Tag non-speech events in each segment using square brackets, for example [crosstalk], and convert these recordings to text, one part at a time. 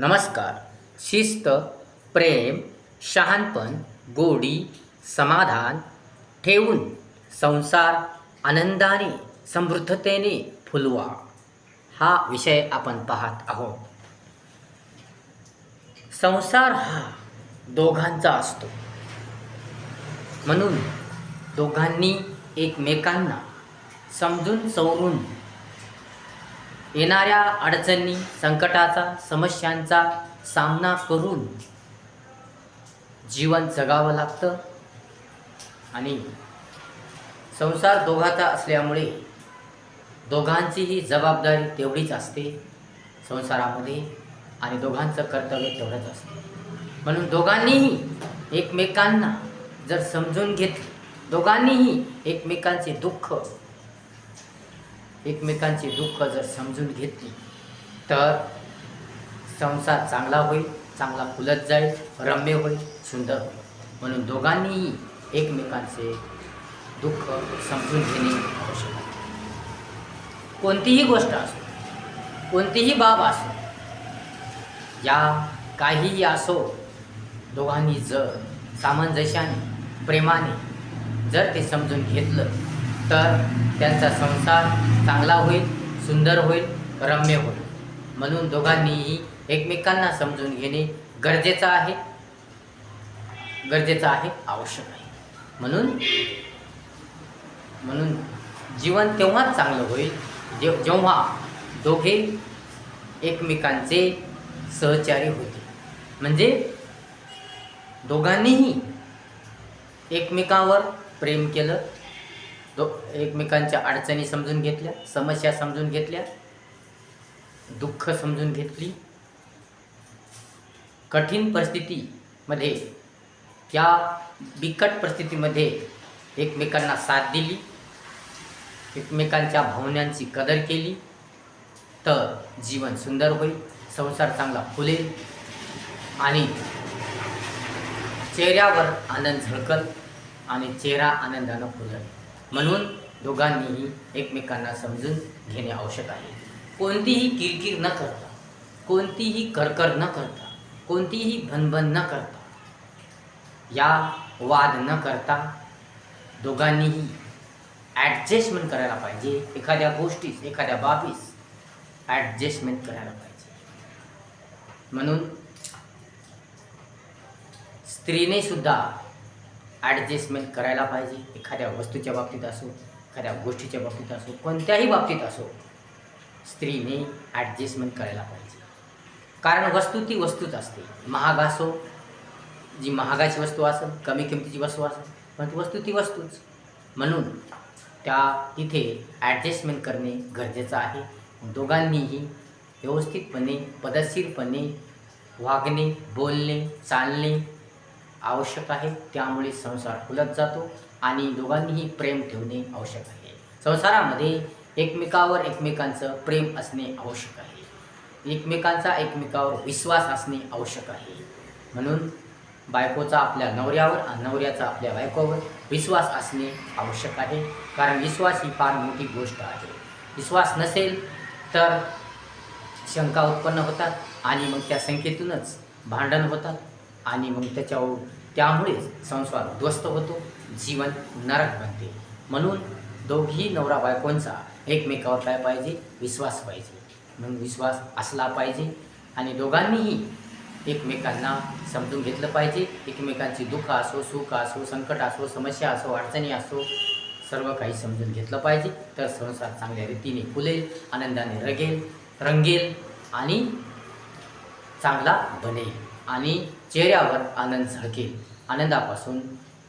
नमस्कार. शिस्त प्रेम शहाणपण गोडी समाधान ठेवून संसार आनंदाने समृद्धतेने फुलवा. हा विषय आपण पाहत आहोत. संसार हा दोघांचा असतो. म्हणून दोघांनी एकमेकांना समजून चौरून येणाऱ्या अडचणी संकटाचा समस्यांचा सामना करून जीवन जगावं लागतं. आणि संसार दोघाचा असल्यामुळे दोघांचीही जबाबदारी तेवढीच असते संसारामध्ये आणि दोघांचं कर्तव्य तेवढंच असते. म्हणून दोघांनीही एकमेकांना जर समजून घेतले दोघांनीही एकमेकांचे दुःख एकमेकांचे दुःख जर समजून घेतली तर संसार चांगला होईल चांगला फुलत जाईल रम्य होईल सुंदर होईल. म्हणून दोघांनीही एकमेकांचे दुःख समजून घेणे आवश्यक आहे. कोणतीही गोष्ट असो कोणतीही बाब असो या काहीही असो दोघांनी जर सामंजस्याने प्रेमाने जर ते समजून घेतलं तर त्यांचा संसार चांगला होईल सुंदर होईल रम्य होईल. म्हणून दोघांनीही एकमेकांना समजून घेणे गरजेचं आहे. गरजेचं आहे आवश्यक आहे म्हणून म्हणून जीवन तेव्हाच चांगलं होईल जे जेव्हा दोघे एकमेकांचे सहचारी होते म्हणजे दोघांनीही एकमेकांवर प्रेम केलं दो एकमेकांच्या अडचणी समजून घेतल्या समस्या समजून घेतल्या दुःख समजून घेतली. कठीण परिस्थितीमध्ये त्या बिकट परिस्थितीमध्ये एकमेकांना साथ दिली एकमेकांच्या भावनांची कदर केली तर जीवन सुंदर होईल संसार चांगला फुलेल आणि चेहऱ्यावर आनंद झळकल आणि चेहरा आनंदानं फुलेल. म्हणून दोघांनीही एकमेकांना समजून घेणे आवश्यक आहे. कोणतीही किरकिर न करता कोणतीही करकर न करता कोणतीही भनभन न करता या वाद न करता दोघांनीही ॲडजस्टमेंट करायला पाहिजे. एखाद्या गोष्टीस एखाद्या बाबीस ॲडजस्टमेंट करायला पाहिजे. म्हणून स्त्रीने सुद्धा ॲडजस्टमेंट करायला पाहिजे. एखाद्या वस्तूच्या बाबतीत असो एखाद्या गोष्टीच्या बाबतीत असो कोणत्याही बाबतीत असो स्त्रीने ॲडजस्टमेंट करायला पाहिजे. कारण वस्तू ती वस्तूच असते. महाग असो जी महागाची वस्तू असेल कमी किमतीची वस्तू असेल पण ती वस्तू ती वस्तूच. म्हणून त्या तिथे ॲडजस्टमेंट करणे गरजेचं आहे. दोघांनीही व्यवस्थितपणे पदशीरपणे वागणे बोलणे चालणे आवश्यक आहे. त्यामुळे संसार फुलत जातो आणि दोघांनीही प्रेम ठेवणे आवश्यक आहे. संसारामध्ये एकमेकावर एकमेकांचं प्रेम असणे आवश्यक आहे. एकमेकांचा एकमेकावर विश्वास असणे आवश्यक आहे. म्हणून बायकोचा आपल्या नवऱ्यावर आणि नवऱ्याचा आपल्या बायकोवर विश्वास असणे आवश्यक आहे. कारण विश्वास ही फार मोठी गोष्ट आहे. विश्वास नसेल तर शंका उत्पन्न होतात आणि मग त्या संख्येतूनच भांडण होतात. आणि मग त्याच्यावर त्यामुळेच संसार उद्ध्वस्त होतो जीवन नरक बनते. म्हणून दोघी नवरा बायकोंचा एकमेकावर काय पाहिजे? विश्वास पाहिजे. म्हणून विश्वास असला पाहिजे आणि दोघांनीही एकमेकांना समजून घेतलं पाहिजे. एकमेकांची दुःख असो सुख असो संकट असो समस्या असो अडचणी असो सर्व काही समजून घेतलं पाहिजे. तर संसार चांगल्या रीतीने फुलेल आनंदाने रगेल रंगेल आणि चांगला बनेल. आणि चेहऱ्यावर आनंद झळकेल आनंदापासून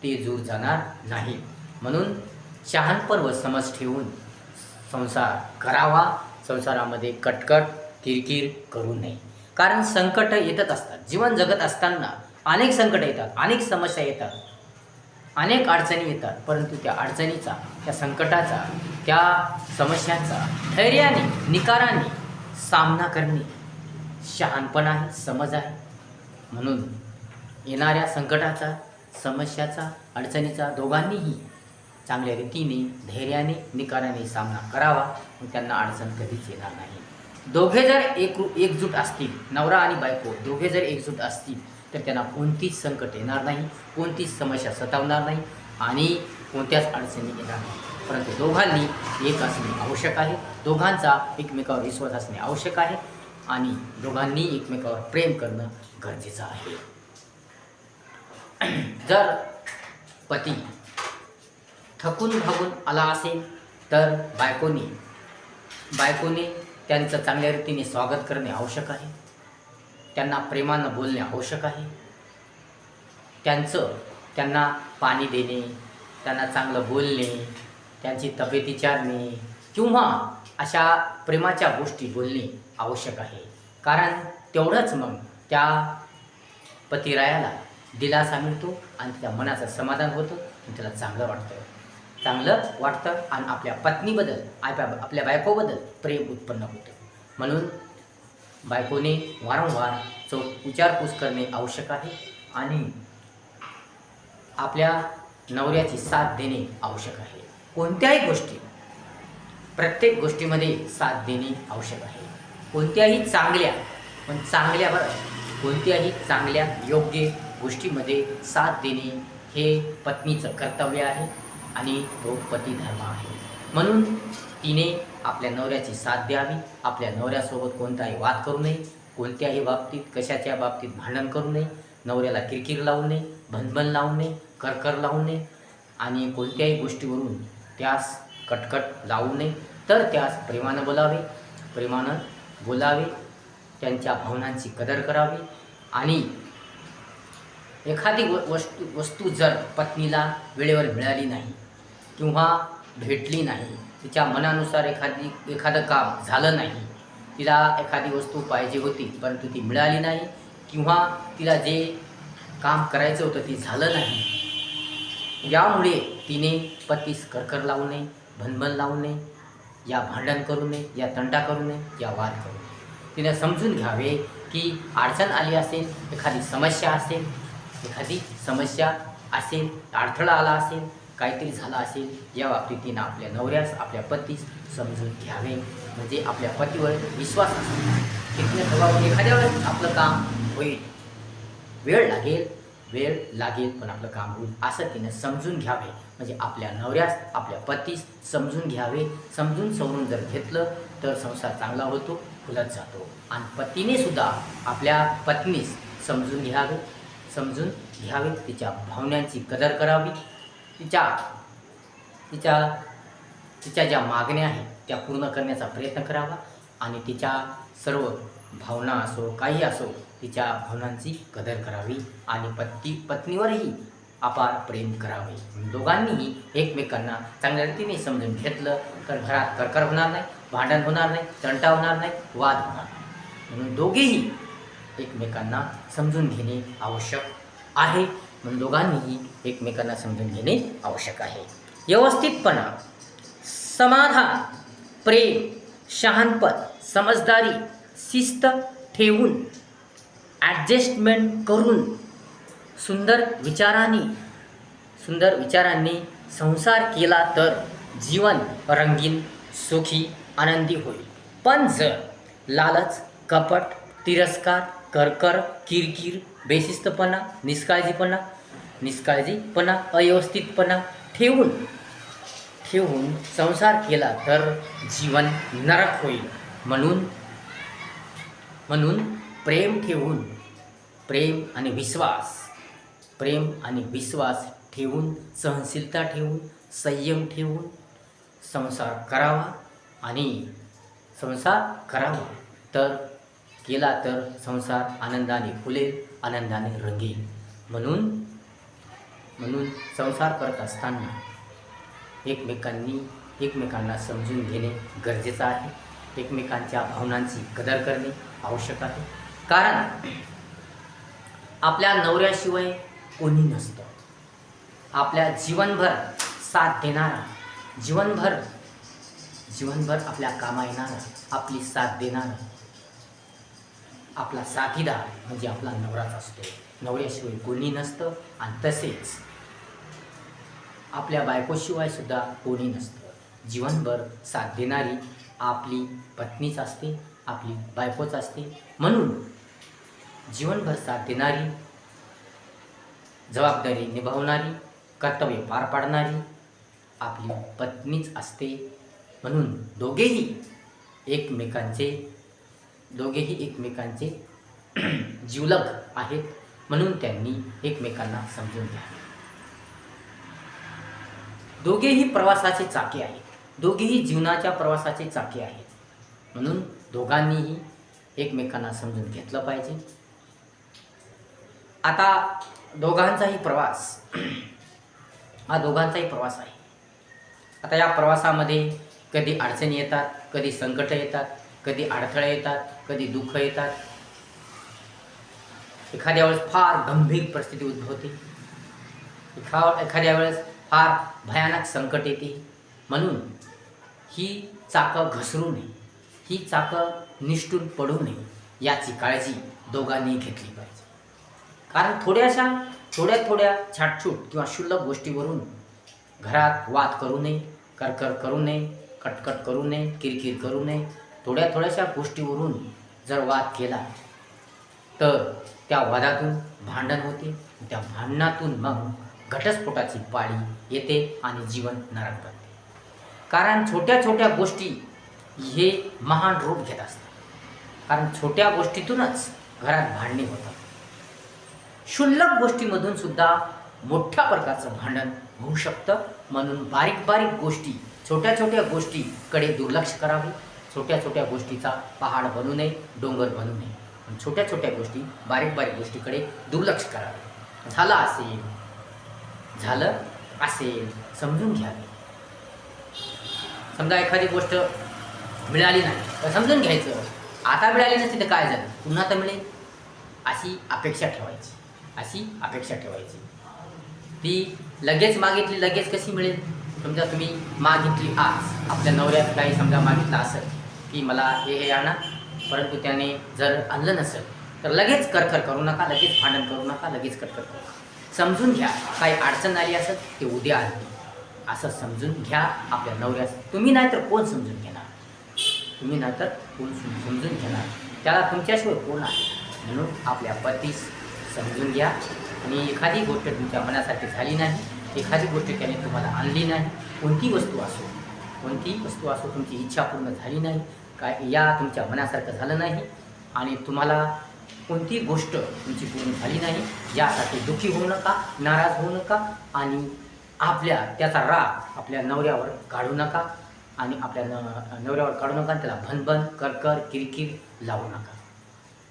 ते दूर जाणार नाही. म्हणून शहाणपण व समज ठेवून संसार करावा. संसारामध्ये कटकट किरकिर करू नये. कारण संकट येतच असतात. जीवन जगत असताना अनेक संकट येतात अनेक समस्या येतात अनेक अडचणी येतात. परंतु त्या अडचणीचा त्या संकटाचा त्या समस्यांचा धैर्याने निकाराने सामना करणे शहाणपण आहे समज आहे. म्हणून येणाऱ्या संकटाचा समस्याचा अडचणीचा दोघांनीही चांगल्या रीतीने धैर्याने निकाराने सामना करावा. मग त्यांना अडचण कधीच येणार नाही. दोघे जर एक एकजूट असतील नवरा आणि बायको दोघे जर एकजूट असतील तर त्यांना कोणतीच संकट येणार नाही कोणतीच समस्या सतावणार नाही आणि कोणत्याच अडचणी येणार नाही. परंतु दोघांनी एक असणे आवश्यक आहे. दोघांचा एकमेकावर विश्वास असणे आवश्यक आहे. आणि दोघांनी एकमेकावर प्रेम करणं गरजेचं आहे. जर पती थकून भागून आला असेल तर बायकोने बायकोने त्यांचं चांगल्या रीतीने स्वागत करणे आवश्यक आहे. त्यांना प्रेमानं बोलणे आवश्यक आहे. त्यांचं त्यांना पाणी देणे त्यांना चांगलं बोलणे त्यांची तब्येत विचारणे किंवा अशा प्रेमाच्या गोष्टी बोलणे आवश्यक आहे. कारण तेवढंच मग त्या पतिरायाला दिलासा मिळतो आणि त्या मनाचं समाधान होतं आणि त्याला चांगलं वाटतं. चांगलं वाटतं आणि आपल्या पत्नीबद्दल आपल्या आपल्या बायकोबद्दल प्रेम उत्पन्न होतं. म्हणून बायकोने वारंवार चौ विचारपूस करणे आवश्यक आहे आणि आपल्या नवऱ्याची साथ देणे आवश्यक आहे. कोणत्याही गोष्टी प्रत्येक गोष्टीमध्ये साथ देणे आवश्यक आहे. कोणत्याही चांगल्या पण चांगल्या बरं कोणत्याही चांगल्या योग्य गोष्टीमध्ये साथ देणे हे पत्नीचं कर्तव्य आहे आणि तो पती धर्म आहे. म्हणून तिने आपल्या नवऱ्याची साथ द्यावी आपल्या नवऱ्यासोबत कोणताही वाद करू नये कोणत्याही बाबतीत कशाच्या बाबतीत भांडण करू नये नवऱ्याला किरकिर लावू नये भनभन लावू नये करकर लावू नये आणि कोणत्याही गोष्टीवरून त्यास कटकट लावू नये. तर त्यास प्रेमानं बोलावे. प्रेमानं बोलावे त्यांच्या भावनांची कदर करावी आणि एखादी व वस्तू वस्तू जर पत्नीला वेळेवर मिळाली नाही किंवा भेटली नाही तिच्या मनानुसार एखादी एखादं काम झालं नाही तिला एखादी वस्तू पाहिजे होती परंतु ती मिळाली नाही किंवा तिला जे काम करायचं होतं ते झालं नाही यामुळे तिने पतीस करकर लावू नये भनभन लावू नये या भांडण करू नये या तंटा करू नये या वाद करू नये. तिने समजून घ्यावे की अडचण आली असेल एखादी समस्या असेल एखादी समस्या असेल अडथळा आला असेल काहीतरी झाला असेल या बाबतीत तिनं आपल्या नवऱ्यास आपल्या पतीस समजून घ्यावे. म्हणजे आपल्या पतीवर विश्वास असतो की तिने एखाद्या वेळेस आपलं काम होईल. वेळ लागेल वेळ लागेल पण आपलं काम होईल. असं तिनं समजून घ्यावे. म्हणजे आपल्या नवऱ्यास आपल्या पतीस समजून घ्यावे. समजून समजून जर घेतलं तर संसार चांगला होतो फुलत जातो. आणि पतीने सुद्धा आपल्या पत्नीस समजून घ्यावे समजून घ्यावे. तिच्या भावनांची कदर करावी. तिच्या तिच्या तिच्या ज्या मागण्या आहेत त्या पूर्ण करण्याचा प्रयत्न करावा. आणि तिच्या सर्व भावना असो काही असो तिच्या भावनांची कदर करावी आणि पत्नी पत्नीवरही अपार प्रेम करावे. दोघांनीही एकमेकांना चांगल्या रीतीने समजून घेतलं तर घरात करकर होणार नाही भांडण होणार नाही तंटा होणार नाही वाद होणार नाही. म्हणून दोघेही एकमेकांना समजून घेणे आवश्यक आहे. म्हणून दोघांनीही एकमेकांना समजून घेणे आवश्यक आहे. व्यवस्थितपणा समाधान प्रेम शहाणपत समजदारी शिस्त ठेवून ॲडजस्टमेंट करून सुंदर विचारांनी सुंदर विचारांनी संसार केला तर जीवन रंगीन सुखी आनंदी होईल. पण जर लालच कपट तिरस्कार करकर किरकिर बेशिस्तपणा निष्काळजीपणा निष्काळजीपणा अव्यवस्थितपणा ठेवून ठेवून संसार केला तर जीवन नरक होईल. म्हणून म्हणून प्रेम ठेवून प्रेम आणि विश्वास. प्रेम आणि विश्वास ठेवून सहनशीलता ठेवून संयम ठेवून संसार करावा आणि संसार करावा. तर केला तर संसार आनंदाने फुलेल आनंदाने रंगेल. म्हणून म्हणून संसार करत असताना एकमेकांनी एकमेकांना समजून घेणे गरजेचं आहे. एकमेकांच्या भावनांची कदर करणे आवश्यक आहे. कारण आपल्या नवऱ्याशिवाय कोणी नसतं. आपल्या जीवनभर साथ देणारा जीवनभर जीवनभर आपल्या कामा येणारा आपली साथ देणारा आपला साथीदार म्हणजे आपला नवराच असतो. नवऱ्याशिवाय कोणी नसतं आणि तसेच आपल्या बायकोशिवाय सुद्धा कोणी नसतं. जीवनभर साथ देणारी आपली पत्नीच असते आपली बायकोच असते. म्हणून जीवनभर साथ देणारी जबाबदारी निभावणारी कर्तव्य पार पाडणारी आपली पत्नीच असते. म्हणून दोघेही एकमेकांचे दोघेही एकमेकांचे [clears throat] जीवलग आहेत. म्हणून त्यांनी एकमेकांना समजून घ्यावे दोघेही प्रवासाचे चाके आहेत. दोघेही जीवनाच्या प्रवासाचे चाके आहेत. म्हणून दोघांनीही एकमेकांना समजून घेतलं पाहिजे. आता दोघांचाही प्रवास हा दोघांचाही प्रवास आहे. आता या प्रवासामध्ये कधी अडचणी येतात कधी संकट येतात कधी अडथळे येतात कधी दुःख येतात. एखाद्या वेळेस फार गंभीर परिस्थिती उद्भवते. एखा एखाद्या वेळेस फार भयानक संकट येते. म्हणून ही चाकं घसरू नये. ही चाकं निष्ठून पडू नये. याची काळजी दोघांनी घेतली पाहिजे. कारण थोड्याशा थोड्या थोड्या छाटछूट किंवा क्षुल्लक गोष्टीवरून घरात वाद करू नये करकर करू नये कटकट करू नये किरकिर करू नये थोड्या थोड्याशा गोष्टीवरून जर वाद केला तर त्या वादातून भांडण होते. त्या भांडणातून मग घटस्फोटाची पाळी येते आणि जीवन नरक बनते. कारण छोट्या छोट्या गोष्टी हे महान रूप घेत असतात. कारण छोट्या गोष्टीतूनच घरात भांडणे होतात. क्षुल्लक गोष्टीमधून सुद्धा मोठ्या प्रकारचं भांडण होऊ शकतं. म्हणून बारीक बारीक गोष्टी छोट्या छोट्या गोष्टीकडे दुर्लक्ष करावे. छोट्या छोट्या गोष्टीचा पहाड बनू नये डोंगर बनू नये. पण छोट्या छोट्या गोष्टी बारीक बारीक गोष्टीकडे दुर्लक्ष करावे. झालं असेल झालं असेल समजून घ्यावे. समजा एखादी गोष्ट मिळाली नाही तर समजून घ्यायचं. आता मिळाली नसती तर काय झालं? पुन्हा तर मिळेल. अशी अपेक्षा ठेवायची. अशी अपेक्षा ठेवायची. ती लगेच मागितली लगेच कशी मिळेल? समजा तुम्ही मागितली आज आपल्या नवऱ्यात काही समजा मागितलं असेल की मला हे हे आणा परंतु त्याने जर आणलं नसेल तर लगेच करकर करू नका लगेच भांडण करू नका लगेच करकर करू नका. समजून घ्या काही अडचण आली असेल ते उद्या आली. असं समजून घ्या आपल्या नवऱ्यास. तुम्ही नाही तर कोण समजून घेणार? तुम्ही नाही तर कोण सम- समजून घेणार? त्याला तुमच्याशिवाय कोण आहे? म्हणून आपल्या पतीस समजून घ्या. आणि एखादी गोष्ट तुमच्या मनासाठी झाली नाही एखादी गोष्ट त्याने तुम्हाला आणली नाही कोणती वस्तू असो कोणती वस्तू असो तुमची इच्छा पूर्ण झाली नाही काय या तुमच्या मनासारखं झालं नाही आणि तुम्हाला कोणती गोष्ट तुमची पूर्ण झाली नाही यासाठी दुःखी होऊ नका नाराज होऊ नका आणि आपल्या त्याचा राग आपल्या नवऱ्यावर काढू नका आणि आपल्या न नवऱ्यावर काढू नका आणि त्याला भनभन करकर किरकिर लावू नका.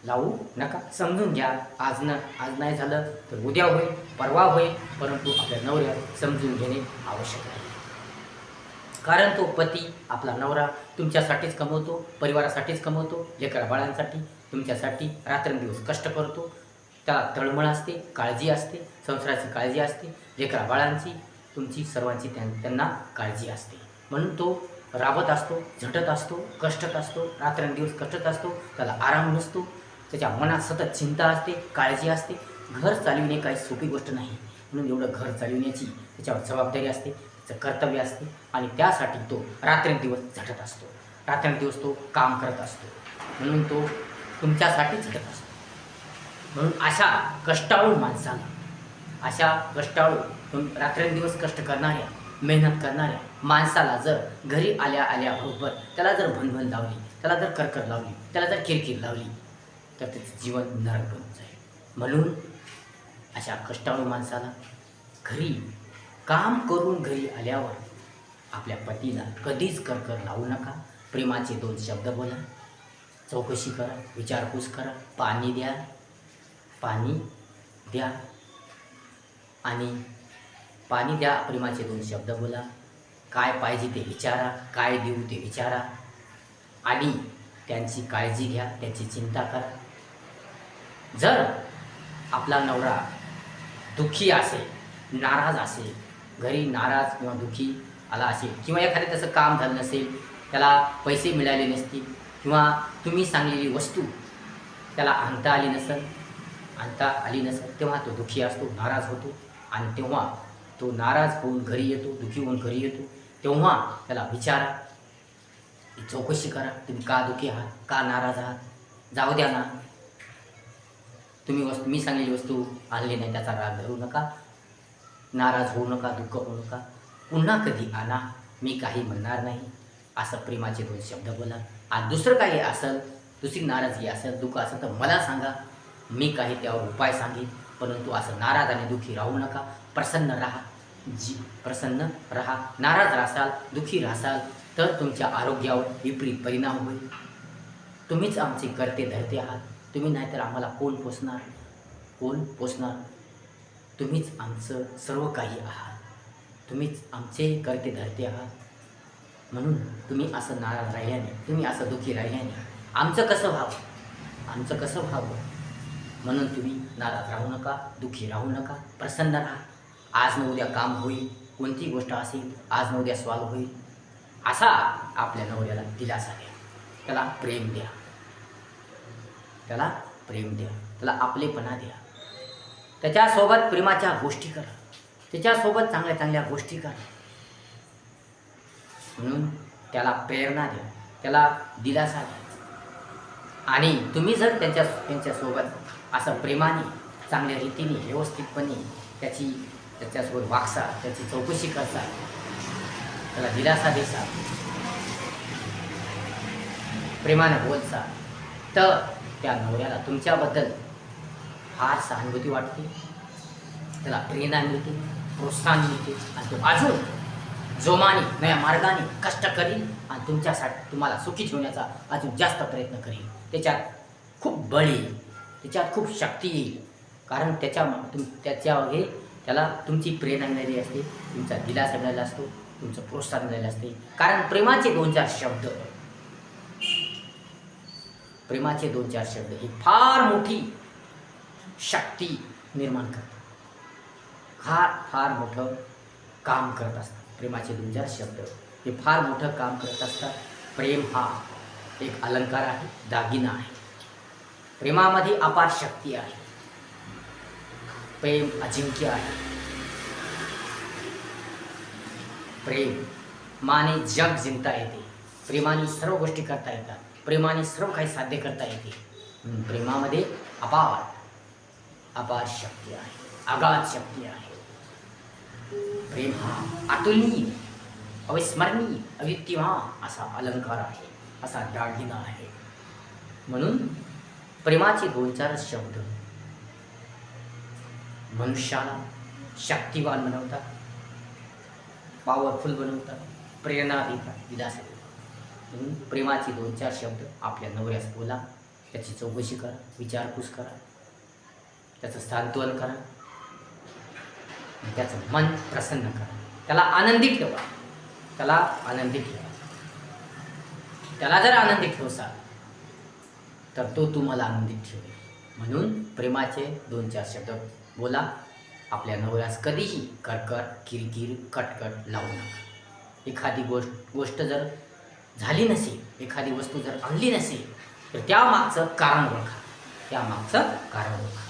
लावू नका. समजून घ्या. आज ना आज नाही झालं तर उद्या होईल परवा होईल परंतु आपल्या नवऱ्या समजून घेणे आवश्यक आहे. कारण तो पती आपला नवरा तुमच्यासाठीच कमवतो परिवारासाठीच कमवतो लेकरा बाळांसाठी तुमच्यासाठी रात्रंदिवस कष्ट करतो. त्याला तळमळ असते काळजी असते संसाराची काळजी असते लेकरा बाळांची तुमची सर्वांची त्यां त्यांना काळजी असते. म्हणून तो राबत असतो झटत असतो कष्टत असतो रात्रंदिवस कष्टत असतो त्याला आराम नसतो त्याच्या मनात सतत चिंता असते काळजी असते. घर चालविणे काही सोपी गोष्ट नाही. म्हणून एवढं घर चालविण्याची त्याच्यावर जबाबदारी असते त्याचं कर्तव्य असते आणि त्यासाठी तो रात्रंदिवस झटत असतो. रात्रंदिवस तो काम करत असतो. म्हणून तो तुमच्यासाठी झटत असतो. म्हणून अशा कष्टाळू माणसाला अशा कष्टाळू तुम रात्रंदिवस कष्ट करणाऱ्या मेहनत करणाऱ्या माणसाला जर घरी आल्या आल्याबरोबर त्याला जर भनभन लावली त्याला जर करकर लावली त्याला जर किरकिर लावली तर त्याचं जीवन नरक बनून जाईल. म्हणून अशा कष्टाळू माणसाला घरी काम करून घरी आल्यावर आपल्या पतीला कधीच करकर लावू नका. प्रेमाचे दोन शब्द बोला. चौकशी करा विचारपूस करा पाणी द्या पाणी द्या आणि पाणी द्या प्रेमाचे दोन शब्द बोला. काय पाहिजे ते विचारा काय देऊ ते विचारा आणि त्यांची काळजी घ्या त्यांची चिंता करा. जर आपला नवरा दुःखी असेल नाराज असेल घरी नाराज किंवा दुःखी आला असेल किंवा एखादं तसं काम झालं नसेल त्याला पैसे मिळाले नसतील किंवा तुम्ही सांगलेली वस्तू त्याला आणता आली नसेल आणता आली नसेल तेव्हा तो दुःखी असतो नाराज होतो. आणि तेव्हा तो नाराज होऊन घरी येतो दुःखी होऊन घरी येतो. तेव्हा त्याला विचारा चौकशी करा तुम्ही का दुखी आहात का नाराज आहात? जाऊ द्या ना तुम्ही वस्तू मी सांगलेली वस्तू आणली नाही त्याचा राग धरू नका. नाराज होऊ नका दुःख होऊ नका. पुन्हा कधी आणा मी काही म्हणणार नाही. असं प्रेमाचे दोन शब्द बोला. आज दुसरं काही असेल दुसरी नाराजगी असेल दुःख असेल तर मला सांगा. मी काही त्यावर उपाय सांगेन परंतु असं नाराज आणि दुःखी राहू नका. प्रसन्न राहा. जी प्रसन्न राहा. नाराज राहसाल दुःखी राहसाल तर तुमच्या आरोग्यावर विपरीत परिणाम होईल. तुम्हीच आमचे करते धरते आहात. तुम्ही नाहीतर आम्हाला कोण पोचणार कोण पोचणार तुम्हीच आमचं सर्व काही आहात. तुम्हीच आमचे करते धरते आहात. म्हणून तुम्ही असं नाराज राहिल्याने तुम्ही असं दुःखी राहिल्याने आमचं कसं व्हावं? आमचं कसं व्हावं? म्हणून तुम्ही नाराज राहू नका दुःखी राहू नका प्रसन्न राहा. आज न उद्या काम होईल कोणती गोष्ट असेल आज न उद्या सॉल्व होईल असा आपल्या नवऱ्याला दिलासा द्या. त्याला प्रेम द्या. त्याला प्रेम द्या. त्याला आपलेपणा द्या. त्याच्यासोबत प्रेमाच्या गोष्टी करा. त्याच्यासोबत चांगल्या चांगल्या गोष्टी करा. म्हणून त्याला प्रेरणा द्या. त्याला दिलासा द्या. आणि तुम्ही जर त्यांच्या त्यांच्यासोबत असं प्रेमाने चांगल्या रीतीने व्यवस्थितपणे त्याची त्याच्यासोबत वागसा त्याची चौकशी करता त्याला दिलासा देसा प्रेमानं बोलसा तर त्या नवऱ्याला तुमच्याबद्दल फार सहानुभूती वाटते. त्याला प्रेरणा मिळते प्रोत्साहन मिळते. आणि तो अजून जोमाने नव्या मार्गाने कष्ट करील आणि तुमच्यासाठी तुम्हाला सुखी ठेवण्याचा अजून जास्त प्रयत्न करील त्याच्यात खूप बळ येईल. त्याच्यात खूप शक्ती येईल. कारण त्याच्या तुम त्याच्या हे त्याला तुमची प्रेरणा मिळाली असते. तुमचा दिलासा मिळाला असतो. तुमचं प्रोत्साहन मिळालं असते. कारण प्रेमाचे दोन चार शब्द प्रेमाचे दोन चार शब्द ही फार मोठी शक्ती निर्माण करतात. फार फार मोठं काम करत असतात. प्रेमाचे दोन चार शब्द. हे फार मोठं काम करत असतात. प्रेम हा एक अलंकार आहे दागिना आहे. प्रेमामध्ये अपार शक्ती आहे. प्रेम अजिंक्य आहे. प्रेम माने जग जिंकता येते. प्रेमाने सर्व गोष्टी करता येतात. प्रेमाने सर्व काही साध्य करता येते. प्रेमामध्ये अपार अपार शक्ती आहे अगाध शक्ती आहे. प्रेम हा अतुलनीय अविस्मरणीय अविद्यमान असा अलंकार आहे असा दागिना आहे. म्हणून प्रेमाचे दोन चार शब्द मनुष्याला शक्तिवान बनवतात पॉवरफुल बनवतात प्रेरणा देतात दिलासा देतात. म्हणून प्रेमाचे दोन चार शब्द आपल्या नवऱ्यास बोला. त्याची चौकशी करा विचारपूस करा. त्याचं सांत्वन करा. आणि त्याचं मन प्रसन्न करा. त्याला आनंदी ठेवा. त्याला आनंदी ठेवा. त्याला जर आनंदी ठेवसाल तर तो तुम्हाला आनंदित ठेवेल. म्हणून प्रेमाचे दोन चार शब्द बोला. आपल्या नवऱ्यास कधीही कडकड किरकिर कटकट लावू नका. एखादी गोष्ट गोष्ट जर झाली नसेल एखादी वस्तू जर आणली नसेल तर त्यामागचं कारण ओळखा. त्यामागचं कारण ओळखा.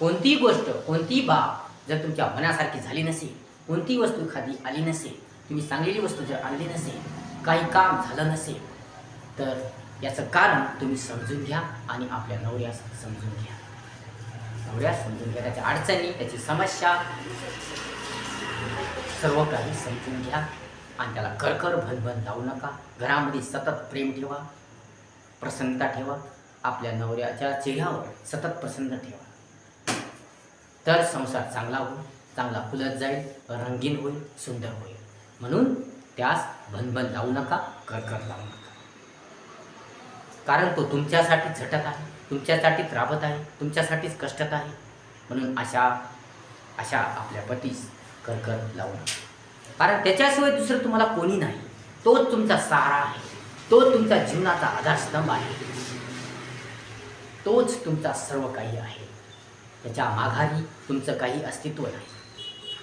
कोणतीही गोष्ट कोणतीही बाब जर तुमच्या मनासारखी झाली नसेल कोणतीही वस्तू एखादी आली नसेल तुम्ही सांगलेली वस्तू जर आणली नसेल काही काम झालं नसेल तर याचं कारण तुम्ही समजून घ्या आणि आपल्या नवऱ्यास समजून घ्या. नवऱ्यास समजून घ्या. त्याच्या अडचणी त्याची समस्या सर्व काही समजून घ्या. आणि त्याला करकर भनभन जाऊ नका. घरामध्ये सतत प्रेम ठेवा. प्रसन्नता ठेवा. आपल्या नवऱ्याच्या चेहऱ्यावर सतत प्रसन्न ठेवा. तर संसार चांगला होईल चांगला फुलत जाईल रंगीन होईल सुंदर होईल. म्हणून त्यास भनभन लावू नका करकर लावू नका. कारण तो तुमच्यासाठी झटत आहे तुमच्यासाठीच राबत आहे तुमच्यासाठीच कष्टत आहे. म्हणून अशा अशा आपल्या पतीस करकर लावू नका. कारण त्याच्याशिवाय दुसरं तुम्हाला कोणी नाही. तोच तुमचा सहारा आहे. तो तुमचा जीवनाचा आधारस्तंभ आहे. तोच तुमचा सर्व काही आहे. त्याच्या माघारी तुमचं काही अस्तित्व नाही.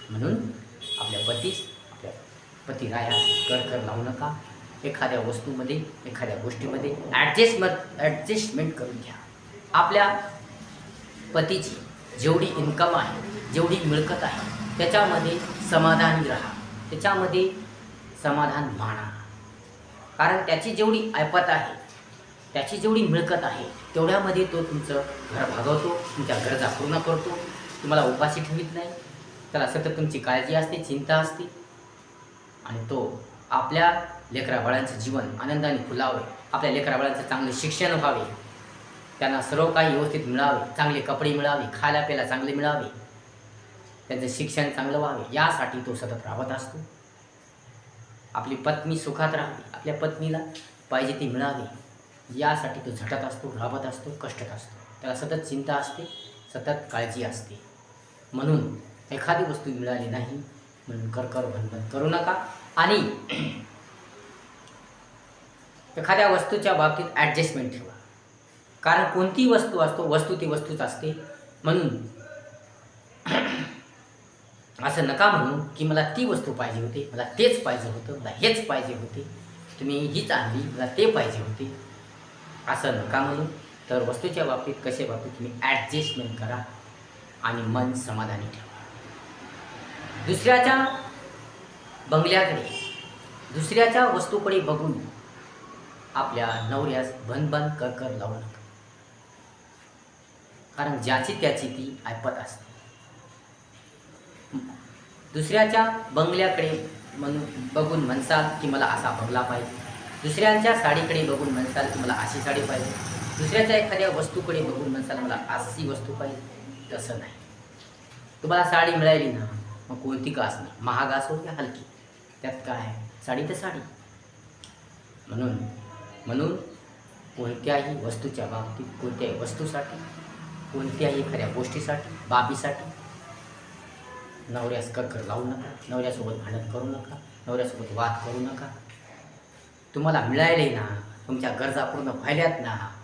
म्हणून आपल्या पतीस आपल्या पतिराया कर कर लावू नका. एखाद्या वस्तूमध्ये एखाद्या गोष्टीमध्ये ॲडजस्टमत ॲडजस्टमेंट करून घ्या. आपल्या पतीची जेवढी इन्कम आहे जेवढी मिळकत आहे त्याच्यामध्ये समाधानी राहा. त्याच्यामध्ये समाधान माना कारण त्याची जेवढी ऐपत आहे त्याची जेवढी मिळकत आहे तेवढ्यामध्ये तो तुमचं घर भागवतो तुमच्या गरजा पूर्ण करतो. तुम्हाला उपाशी ठेवित नाही. त्याला सतत तुमची काळजी असते चिंता असते. आणि तो आपल्या लेकरा बाळांचं जीवन आनंदाने फुलावे आपल्या लेकरा बाळांचं शिक्षण व्हावे. त्यांना सर्व काही व्यवस्थित मिळावे चांगले कपडे मिळावे खायला प्यायला चांगले मिळावे. त्यांचं शिक्षण चांगलं व्हावे यासाठी तो सतत राबत असतो. आपली पत्नी सुखात राहावी आपल्या पत्नीला पाहिजे ती मिळावी यासाठी तो झटत असतो राबत असतो कष्टत असतो. त्याला सतत चिंता असते सतत काळजी असते. म्हणून एखादी वस्तू मिळाली नाही म्हणून करकर भनभन करू नका. आणि [clears throat] एखाद्या वस्तूच्या बाबतीत ॲडजस्टमेंट ठेवा. कारण कोणतीही वस्तू असतो वस्तू ती वस्तूच असते. म्हणून असं नका म्हणू की मला ती वस्तू पाहिजे होती मला तेच पाहिजे होतं मला हेच पाहिजे होते. तुम्ही हीच आणली मला ते पाहिजे होते. असं नका म्हणू. तर वस्तूच्या बाबतीत कशा बाबतीत तुम्ही ॲडजस्टमेंट करा आणि मन समाधानी ठेवा. दुसऱ्याच्या बंगल्याकडे दुसऱ्याच्या वस्तूकडे बघून आपल्या नवऱ्यास भनभन कर कर लावू नका. कारण ज्याची त्याची ती ऐपत असते. दुसऱ्याच्या बंगल्याकडे म्हणून बघून म्हणसाल की मला असा बंगला पाहिजे. दुसऱ्यांच्या साडीकडे बघून म्हणसाल की मला अशी साडी पाहिजे. दुसऱ्याच्या एखाद्या वस्तूकडे बघून म्हणसाल मला अशी वस्तू पाहिजे. तसं नाही. तुम्हाला साडी मिळाली ना मग कोणती का असणार? महाग असो की हलकी? त्यात काय आहे? साडी तर साडी. म्हणून म्हणून कोणत्याही वस्तूच्या बाबतीत कोणत्याही वस्तूसाठी कोणत्याही एखाद्या गोष्टीसाठी बाबीसाठी नवऱ्यास कक्कर लावू नका नवऱ्यासोबत भांडण करू नका नवऱ्यासोबत वाद करू नका. तुम्हाला मिळाले ना तुमच्या गरजा पूर्ण व्हायल्यात ना.